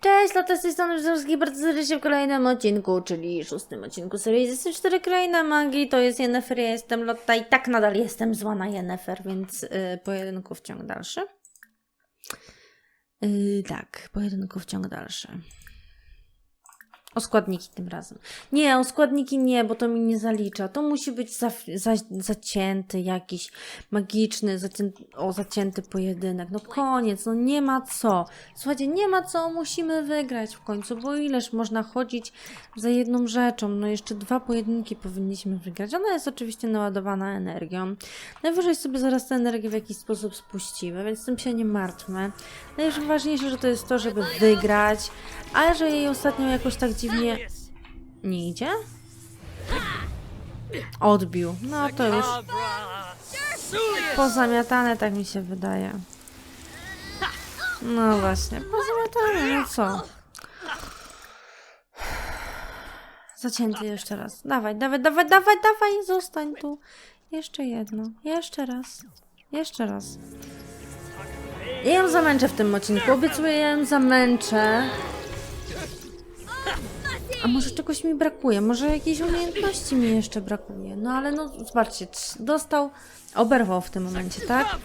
Cześć, Lata z tej bardzo serdecznie w kolejnym odcinku, czyli szóstym odcinku serii Jestem 4 Kraina Magii, to jest Yennefer, ja jestem Lotta i tak nadal jestem zła na Yennefer, więc yy, pojedynku w ciąg dalszy. Yy, tak, pojedynku w ciąg dalszy. O składniki tym razem. Nie, o składniki nie, bo to mi nie zalicza. To musi być za, za, zacięty jakiś magiczny, zacięty, o zacięty pojedynek. No koniec, no nie ma co. Słuchajcie, nie ma co, musimy wygrać w końcu, bo ileż można chodzić za jedną rzeczą. No jeszcze dwa pojedynki powinniśmy wygrać. Ona jest oczywiście naładowana energią. Najwyżej sobie zaraz tę energię w jakiś sposób spuścimy, więc tym się nie martwmy. Najważniejsze, że to jest to, żeby wygrać, ale że jej ostatnio jakoś tak dziwnie nie idzie? Odbił. No to już pozamiatane, tak mi się wydaje. No właśnie, pozamiatane, no co? Zacięty jeszcze raz. Dawaj, dawaj, dawaj, dawaj, dawaj, zostań tu. Jeszcze jedno, jeszcze raz, jeszcze raz. Ja ją zamęczę w tym odcinku, obiecuję, ja ją zamęczę. A może czegoś mi brakuje? Może jakiejś umiejętności mi jeszcze brakuje? No ale no, zobaczcie, dostał, oberwał w tym momencie, tak?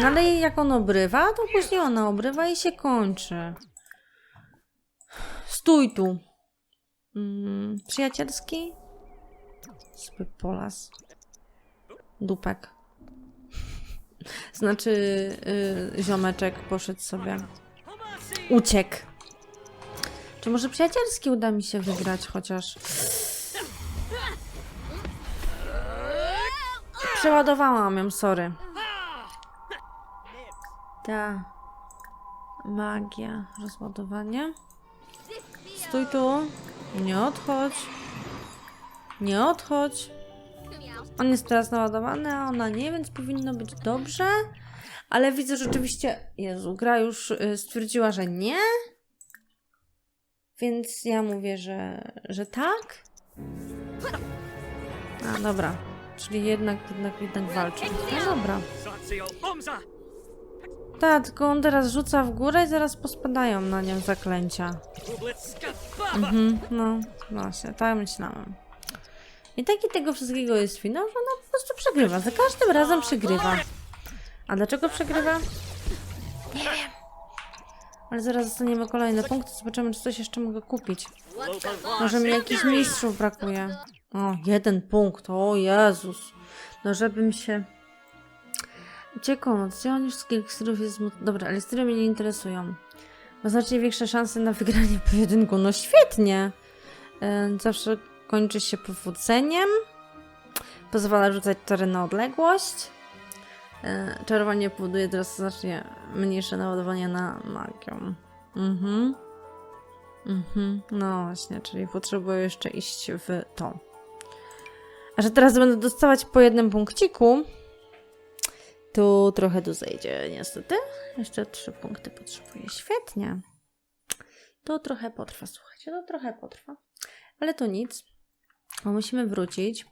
No ale jak on obrywa, to później ona obrywa i się kończy. Stój tu. Mm, przyjacielski? Zły polas. Dupek. Znaczy, y, ziomeczek poszedł sobie. Uciekł. Czy może przyjacielski uda mi się wygrać chociaż? Przeładowałam ją, sorry. Ta. Magia. Rozładowanie. Stój tu. Nie odchodź. Nie odchodź. On jest teraz naładowany, a ona nie, więc powinno być dobrze. Ale widzę że rzeczywiście. Jezu, gra już y, stwierdziła, że nie. Więc ja mówię, że, że tak. A dobra. Czyli jednak, jednak, jednak walczy. No dobra. Tak, tylko on teraz rzuca w górę i zaraz pospadają na nią zaklęcia. Mhm, no właśnie, tak myślałam. I taki tego wszystkiego jest finał, że ona po prostu przegrywa. Za każdym razem przegrywa. A dlaczego przegrywa? Nie wiem. Ale zaraz dostaniemy kolejne punkty, zobaczymy, czy coś jeszcze mogę kupić. Może mi jakichś mistrzów brakuje. O, jeden punkt, o Jezus. No żebym się... Uciekł noc, gdzie on już z eliksirów jest... Dobra, eliksiry mnie nie interesują. Ma znacznie większe szanse na wygranie pojedynku. No świetnie! E, Zawsze kończy się powodzeniem. Pozwala rzucać czary na odległość. E, Czarowanie powoduje teraz znacznie mniejsze naładowanie na magię. Mhm. Mhm. No właśnie, czyli potrzebuję jeszcze iść w to. A że teraz będę dostawać po jednym punkciku, to trochę tu zejdzie niestety. Jeszcze trzy punkty potrzebuję. Świetnie. To trochę potrwa, słuchajcie, to trochę potrwa. Ale to nic. Bo musimy wrócić.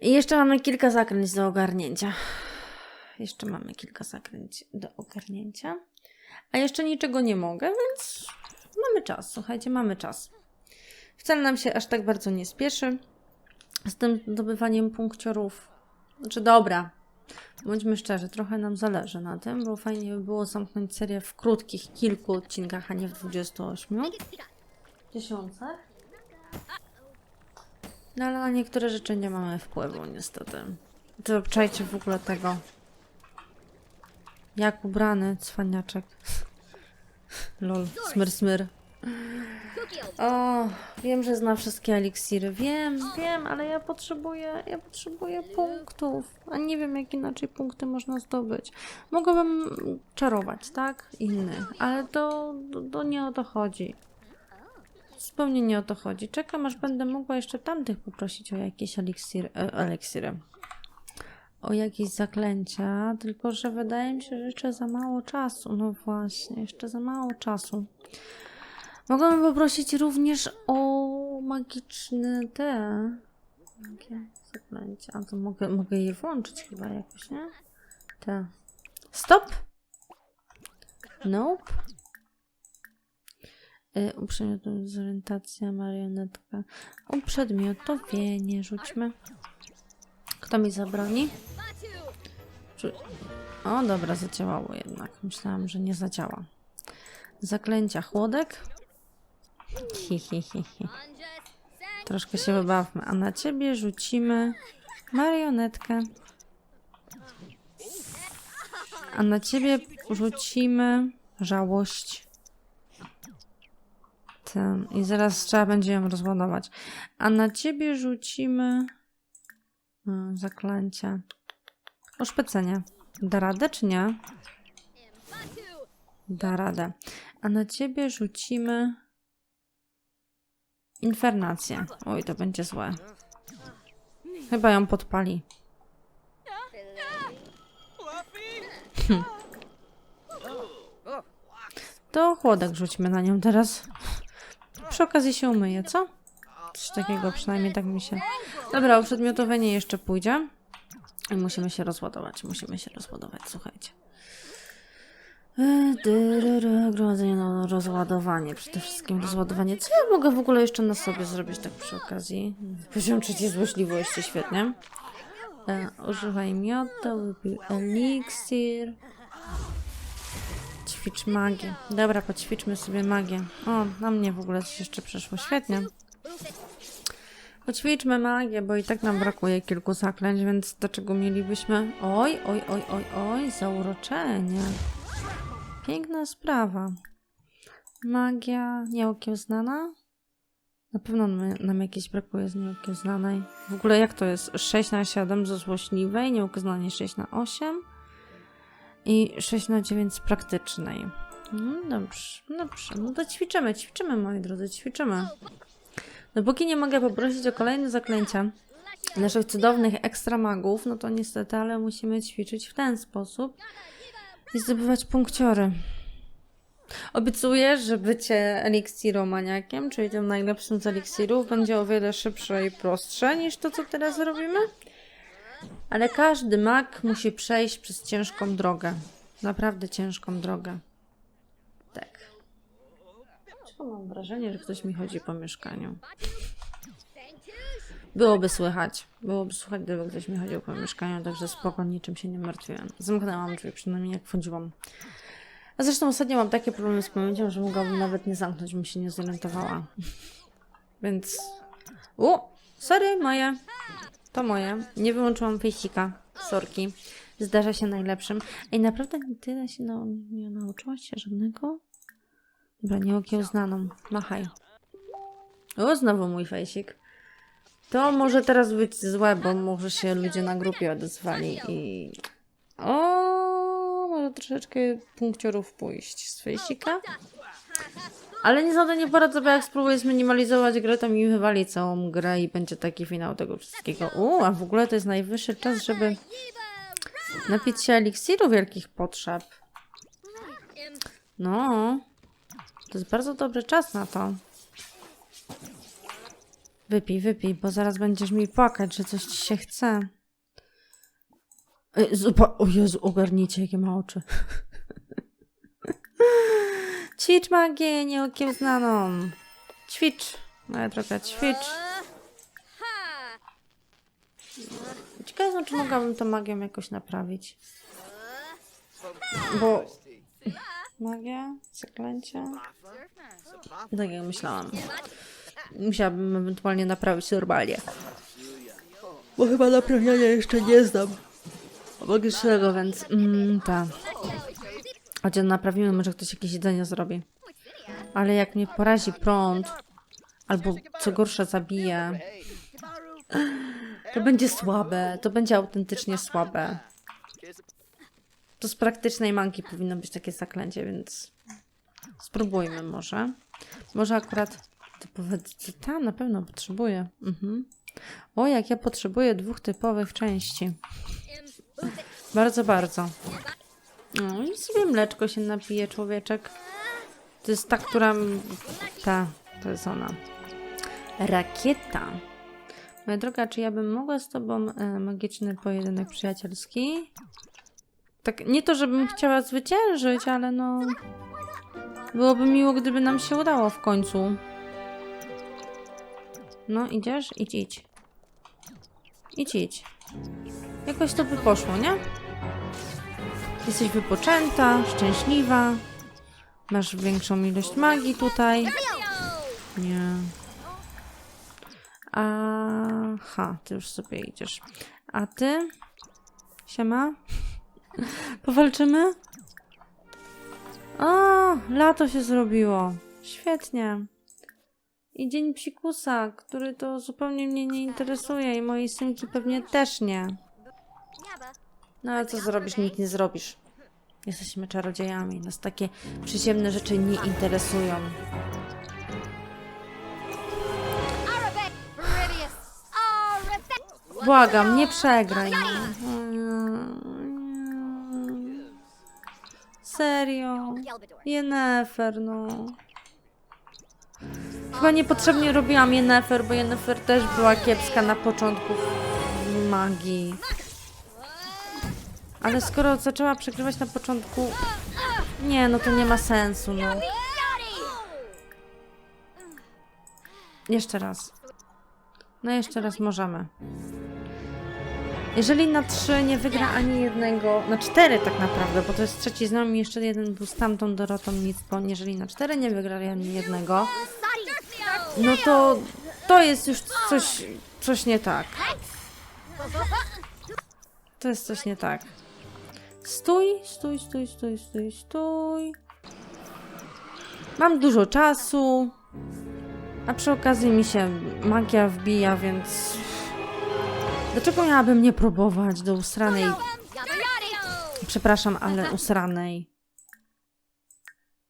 I jeszcze mamy kilka zakręć do ogarnięcia. Jeszcze mamy kilka zakręć do ogarnięcia. A jeszcze niczego nie mogę, więc mamy czas. Słuchajcie, mamy czas. Wcale nam się aż tak bardzo nie spieszy z tym zdobywaniem punkciorów. Znaczy, dobra. Bądźmy szczerzy, trochę nam zależy na tym, bo fajnie by było zamknąć serię w krótkich kilku odcinkach, a nie w 28 tysiącach. No ale na niektóre rzeczy nie mamy wpływu, niestety. To obczajcie w ogóle tego. Jak ubrany cwaniaczek. Lol, smyr, smyr. O, wiem, że zna wszystkie eliksiry. Wiem, wiem, ale ja potrzebuję, ja potrzebuję punktów. A nie wiem, jak inaczej punkty można zdobyć. Mogłabym czarować, tak? Inny, ale to, to, to nie o to chodzi. Zupełnie nie o to chodzi. Czekam, aż będę mogła jeszcze tamtych poprosić o jakieś eliksiry. E, eliksiry. O jakieś zaklęcia, tylko że wydaje mi się, że jeszcze za mało czasu. No właśnie, jeszcze za mało czasu. Mogłabym poprosić również o magiczne te. Jakie zaklęcia? A to mogę, mogę je włączyć chyba jakoś, nie? Te. Stop! Nope. Y, uprzedmiotowienie, dezorientacja, marionetka. Uprzedmiotowienie rzućmy. Kto mi zabroni? O, dobra, zadziałało jednak. Myślałam, że nie zadziała. Zaklęcia chłodek. Hi, hi, hi, hi. Troszkę się wybawmy. A na ciebie rzucimy marionetkę. A na ciebie rzucimy żałość. Ten. I zaraz trzeba będzie ją rozładować. A na ciebie rzucimy zaklęcia. Oszpecenie. Da radę czy nie? Da radę. A na ciebie rzucimy infernację. Oj, to będzie złe. Chyba ją podpali. Hm. To chłodek rzućmy na nią teraz. Przy okazji się umyje, co? Coś takiego, przynajmniej tak mi się... Dobra, uprzedmiotowienie jeszcze pójdzie. I musimy się rozładować, musimy się rozładować, słuchajcie. E, Gromadzenie, no, rozładowanie, przede wszystkim rozładowanie. Co ja mogę w ogóle jeszcze na sobie zrobić tak przy okazji? Poziom trzeci złośliwości, świetnie. E, używaj miodu, wypij eliksir. Ćwicz magię. Dobra, poćwiczmy sobie magię. O, na mnie w ogóle coś jeszcze przeszło, świetnie. Poćwiczmy magię, bo i tak nam brakuje kilku zaklęć, więc dlaczego mielibyśmy... Oj, oj, oj, oj, oj, zauroczenie. Piękna sprawa. Magia nieokiełznana? Na pewno nam, jakieś brakuje z nieokiełznanej. W ogóle jak to jest? 6 na 7 ze złośliwej, nieokiełznanej 6 na 8 i 6 na 9 z praktycznej. No dobrze, dobrze. No to ćwiczymy, ćwiczymy moi drodzy, ćwiczymy. Dopóki nie mogę poprosić o kolejne zaklęcia naszych cudownych ekstra magów, no to niestety, ale musimy ćwiczyć w ten sposób i zdobywać punkciory. Obiecuję, że bycie eliksiromaniakiem, czyli tym najlepszym z eliksirów, będzie o wiele szybsze i prostsze niż to, co teraz robimy. Ale każdy mag musi przejść przez ciężką drogę. Naprawdę ciężką drogę. Tak. Czemu mam wrażenie, że ktoś mi chodzi po mieszkaniu? Byłoby słychać. Byłoby słychać, gdyby ktoś mi chodził po mieszkaniu, także spoko, niczym się nie martwiłem. Zamknęłam drzwi, przynajmniej jak wchodziłam. A zresztą ostatnio mam takie problemy z pamięcią, że mogłabym nawet nie zamknąć, bym się nie zorientowała. Więc... U! Sorry, moje. To moje. Nie wyłączyłam fejsika. Sorki. Zdarza się najlepszym. Ej, naprawdę tyle się nau nie nauczyłaś się żadnego? Dobra, nie okiełznaną. Machaj. O, znowu mój fejsik. To może teraz być złe, bo może się ludzie na grupie odezwali i... O, może troszeczkę punkciorów pójść z fejsika. Ale nie za nie poradzę, bo jak spróbuję zminimalizować grę, to mi wywali całą grę i będzie taki finał tego wszystkiego. U, a w ogóle to jest najwyższy czas, żeby napić się eliksiru wielkich potrzeb. No, to jest bardzo dobry czas na to. Wypij, wypij, bo zaraz będziesz mi płakać, że coś ci się chce. Zupa- O Jezu, ogarnijcie, jakie ma oczy. Ćwicz magię nieokiełznaną. Ćwicz, moja droga, ćwicz. Ciekawe jestem, czy mogłabym to magią jakoś naprawić. Bo... Magia? Zaklęcia? Tak jak myślałam. Musiałabym ewentualnie naprawić normalnie. Bo chyba naprawiania jeszcze nie znam. Logicznego, więc... Mm, tak. Chociaż naprawimy, może ktoś jakieś jedzenie zrobi. Ale jak mnie porazi prąd, albo co gorsza zabije, to będzie słabe. To będzie autentycznie słabe. To z praktycznej manki powinno być takie zaklęcie, więc spróbujmy może. Może akurat typowe... Ta na pewno potrzebuję. Mhm. O, jak ja potrzebuję dwóch typowych części. Bardzo, bardzo. No i sobie mleczko się napije człowieczek. To jest ta, która... Ta, to jest ona. Rakieta. Moja droga, czy ja bym mogła z tobą e, magiczny pojedynek przyjacielski? Tak, nie to, żebym chciała zwyciężyć, ale no... Byłoby miło, gdyby nam się udało w końcu. No, idziesz? Idź, idź. Idź, idź. Jakoś to by poszło, nie? Jesteś wypoczęta, szczęśliwa. Masz większą ilość magii tutaj. Nie. Aha, ty już sobie idziesz. A ty? Siema? Powalczymy? O, lato się zrobiło. Świetnie. I dzień psikusa, który to zupełnie mnie nie interesuje i mojej synki pewnie też nie. No ale co zrobisz? Nic nie zrobisz. Jesteśmy czarodziejami. Nas takie przyziemne rzeczy nie interesują. Błagam, nie przegraj. Serio. Yennefer, no. Chyba niepotrzebnie robiłam Yennefer, bo Yennefer też była kiepska na początku magii. Ale skoro zaczęła przegrywać na początku... Nie, no to nie ma sensu, no. Jeszcze raz. No jeszcze raz możemy. Jeżeli na trzy nie wygra ani jednego, na cztery tak naprawdę, bo to jest trzeci z nami, jeszcze jeden był z tamtą Dorotą, po. Jeżeli na cztery nie wygrali ani jednego, no to to jest już coś, coś nie tak. To jest coś nie tak. Stój, stój, stój, stój, stój, stój. Mam dużo czasu. A przy okazji mi się magia wbija, więc... Dlaczego miałabym nie próbować do usranej... Przepraszam, ale usranej.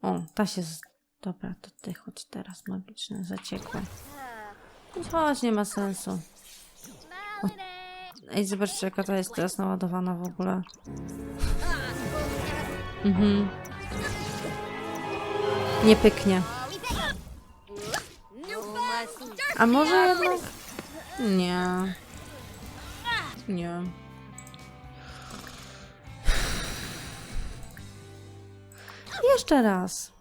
O, ta się... Z... Dobra, to ty chodź teraz, magiczne, zaciekłe. Chodź, nie ma sensu. Ej, zobaczcie, jaka ta jest teraz naładowana w ogóle. Mhm. Nie pyknie. A może jednak... Nie. Nie. Jeszcze raz.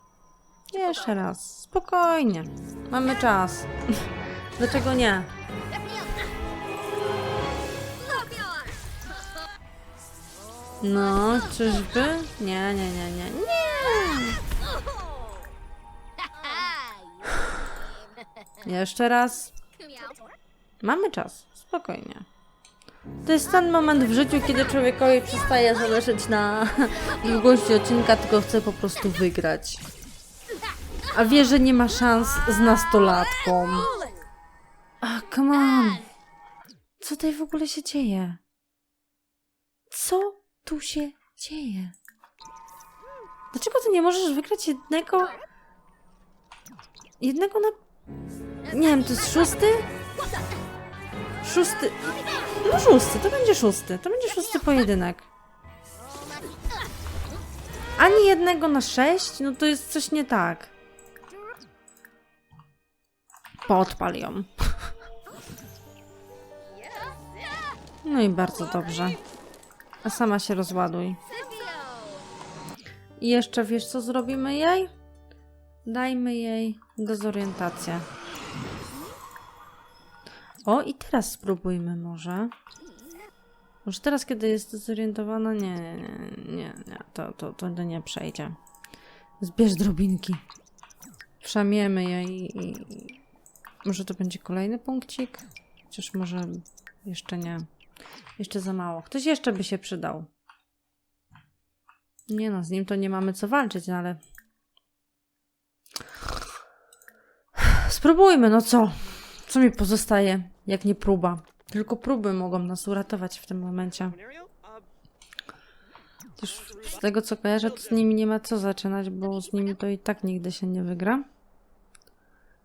Jeszcze raz. Spokojnie. Mamy czas. Dlaczego nie? No, czyżby? Nie, nie, nie, nie. Nie! Jeszcze raz. Mamy czas. Spokojnie. To jest ten moment w życiu, kiedy człowiekowi przestaje zależeć na długości odcinka, tylko chce po prostu wygrać. A wie, że nie ma szans z nastolatką. A, come on. Co tutaj w ogóle się dzieje? Co tu się dzieje? Dlaczego ty nie możesz wygrać jednego... Jednego na... Nie wiem, to jest szósty? Szósty... No szósty, to będzie szósty. To będzie szósty pojedynek. Ani jednego na sześć? No to jest coś nie tak. Podpal ją. No i bardzo dobrze. A sama się rozładuj. I jeszcze wiesz co zrobimy jej? Dajmy jej dezorientację. O, i teraz spróbujmy może. Może teraz, kiedy jest zorientowana, nie, nie, nie, nie. To, to, to nie przejdzie. Zbierz drobinki. Wszamiemy je i, i... Może to będzie kolejny punkcik? Chociaż może jeszcze nie. Jeszcze za mało. Ktoś jeszcze by się przydał. Nie no, z nim to nie mamy co walczyć, no ale... Spróbujmy, no co? Co mi pozostaje, jak nie próba? Tylko próby mogą nas uratować w tym momencie. Z tego co kojarzę, to z nimi nie ma co zaczynać, bo z nimi to i tak nigdy się nie wygra.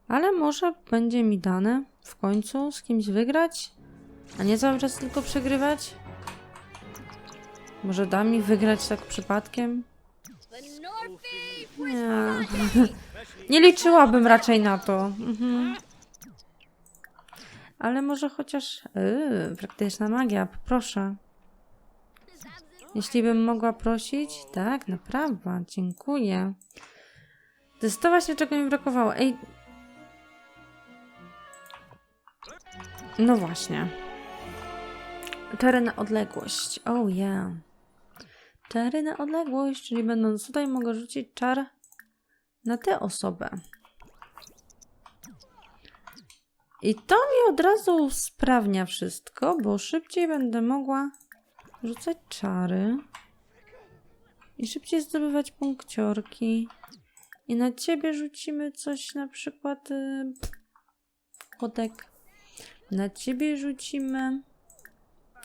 Ale może będzie mi dane w końcu z kimś wygrać, a nie cały czas tylko przegrywać? Może da mi wygrać tak przypadkiem? Nie. Nie liczyłabym raczej na to. Mhm. Ale może chociaż... Yy, praktyczna magia, proszę. Jeśli bym mogła prosić? Tak, naprawdę, dziękuję. To jest to właśnie, czego mi brakowało. Ej. No właśnie. Czary na odległość. Oh yeah. Czary na odległość, czyli będąc tutaj mogę rzucić czar na tę osobę. I to mi od razu usprawnia wszystko, bo szybciej będę mogła rzucać czary i szybciej zdobywać punkciorki. I na ciebie rzucimy coś na przykład y, kotek. Na ciebie rzucimy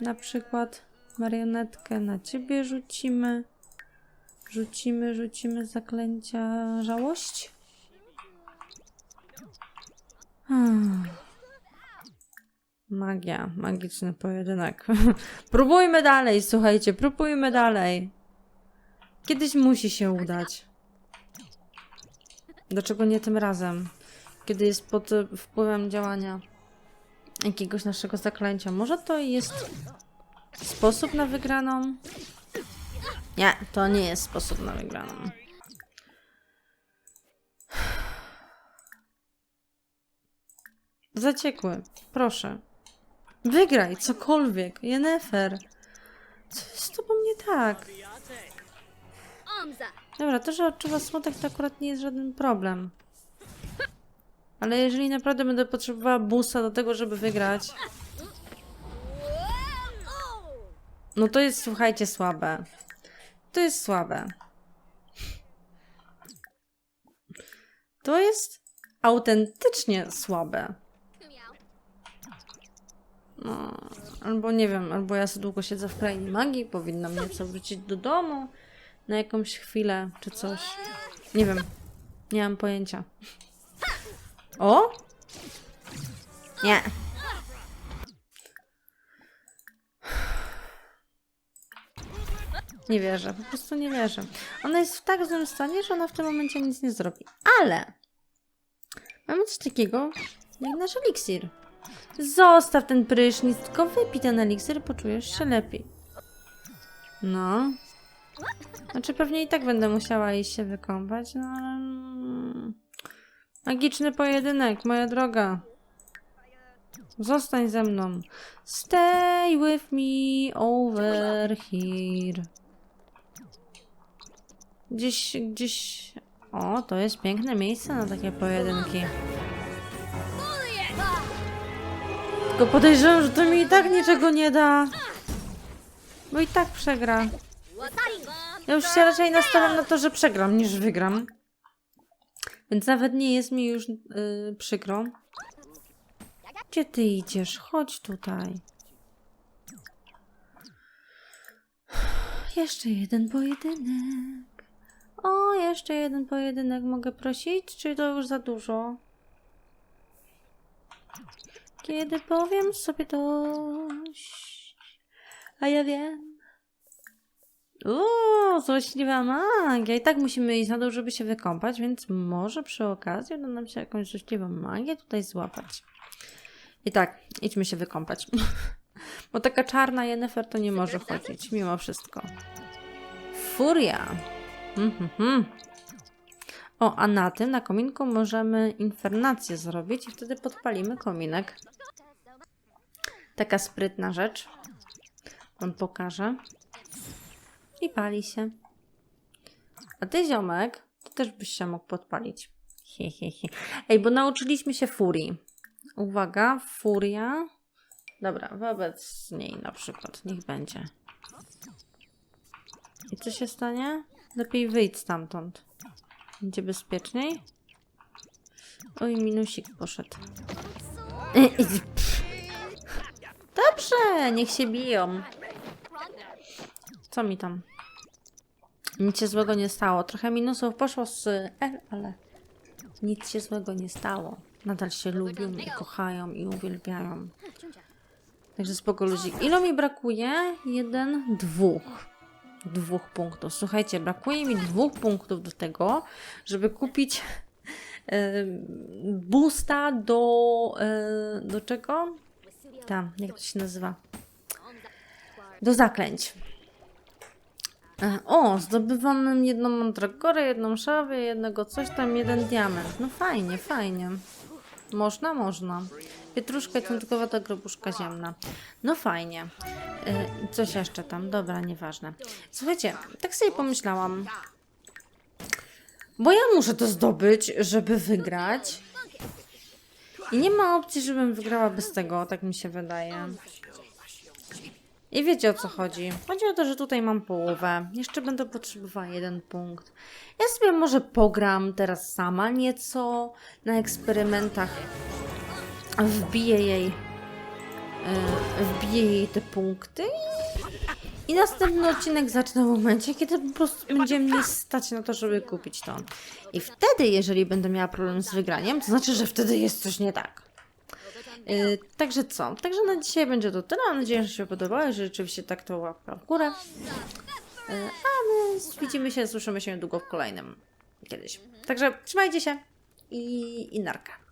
na przykład marionetkę. Na ciebie rzucimy. Rzucimy, rzucimy zaklęcia żałość. Hmm. Magia, magiczny pojedynek. próbujmy dalej, słuchajcie, próbujmy dalej. Kiedyś musi się udać. Dlaczego nie tym razem? Kiedy jest pod wpływem działania jakiegoś naszego zaklęcia. Może to jest sposób na wygraną? Nie, to nie jest sposób na wygraną. Zaciekły, proszę. Wygraj cokolwiek, Jennefer. Co jest z tobą nie tak? Dobra, to, że odczuwa smutek, to akurat nie jest żaden problem. Ale jeżeli naprawdę będę potrzebowała busa do tego, żeby wygrać, no to jest, słuchajcie, słabe. To jest słabe. To jest autentycznie słabe. No, albo nie wiem, albo ja za długo siedzę w krainie magii, powinnam nieco wrócić do domu na jakąś chwilę, czy coś. Nie wiem, nie mam pojęcia. O? Nie. Nie wierzę, po prostu nie wierzę. Ona jest w tak złym stanie, że ona w tym momencie nic nie zrobi. Ale mamy coś takiego jak nasz eliksir. Zostaw ten prysznic, tylko wypij ten eliksir, poczujesz się lepiej. No. Znaczy pewnie i tak będę musiała iść się wykąpać, no ale... Magiczny pojedynek, moja droga. Zostań ze mną. Stay with me over here. Gdzieś, gdzieś... O, to jest piękne miejsce na takie pojedynki. Tylko podejrzewam, że to mi i tak niczego nie da. Bo i tak przegra. Ja już się raczej nastawiam na to, że przegram niż wygram. Więc nawet nie jest mi już yy, przykro. Gdzie ty idziesz? Chodź tutaj. Jeszcze jeden pojedynek. O, jeszcze jeden pojedynek mogę prosić? Czy to już za dużo? Kiedy powiem sobie dość, a ja wiem. Uuu, złośliwa magia. I tak musimy iść na dół, żeby się wykąpać, więc może przy okazji uda nam się jakąś złośliwą magię tutaj złapać. I tak, idźmy się wykąpać. Bo taka czarna Jennifer to nie może chodzić, mimo wszystko. Furia. Mhm. O, a na tym, na kominku możemy infernację zrobić i wtedy podpalimy kominek. Taka sprytna rzecz. Wam pokażę. I pali się. A ty, ziomek, to też byś się mógł podpalić. He, he, he. Ej, bo nauczyliśmy się furii. Uwaga, furia. Dobra, wobec niej na przykład. Niech będzie. I co się stanie? Lepiej wyjdź stamtąd. Będzie bezpieczniej. Oj, minusik poszedł. Dobrze, niech się biją. Co mi tam? Nic się złego nie stało. Trochę minusów poszło z L, ale nic się złego nie stało. Nadal się lubią i kochają i uwielbiają. Także spoko luzik. Ile mi brakuje? Jeden, dwóch. Dwóch punktów. Słuchajcie, brakuje mi dwóch punktów do tego, żeby kupić boosta do... Do czego? Tam, jak to się nazywa? Do zaklęć. O, zdobywam jedną mandragorę, jedną szawę, jednego coś tam, jeden diament. No fajnie, fajnie. Można, można. Pietruszka ciątkowa to grobuszka ziemna. No fajnie. E, coś jeszcze tam, dobra, nieważne. Słuchajcie, tak sobie pomyślałam. Bo ja muszę to zdobyć, żeby wygrać. I nie ma opcji, żebym wygrała bez tego, tak mi się wydaje. I wiecie o co chodzi. Chodzi o to, że tutaj mam połowę. Jeszcze będę potrzebowała jeden punkt. Ja sobie może pogram teraz sama nieco na eksperymentach. Wbiję jej. e, wbiję jej te punkty i następny odcinek zacznę w momencie, kiedy po prostu będzie mnie stać na to, żeby kupić to. I wtedy, jeżeli będę miała problem z wygraniem, to znaczy, że wtedy jest coś nie tak. Yy, także co? Także na dzisiaj będzie to tyle. Mam nadzieję, że się podobało. Jeżeli rzeczywiście tak, to łapka w górę. Yy, a my widzimy się, słyszymy się niedługo w kolejnym kiedyś. Także trzymajcie się i, i narka.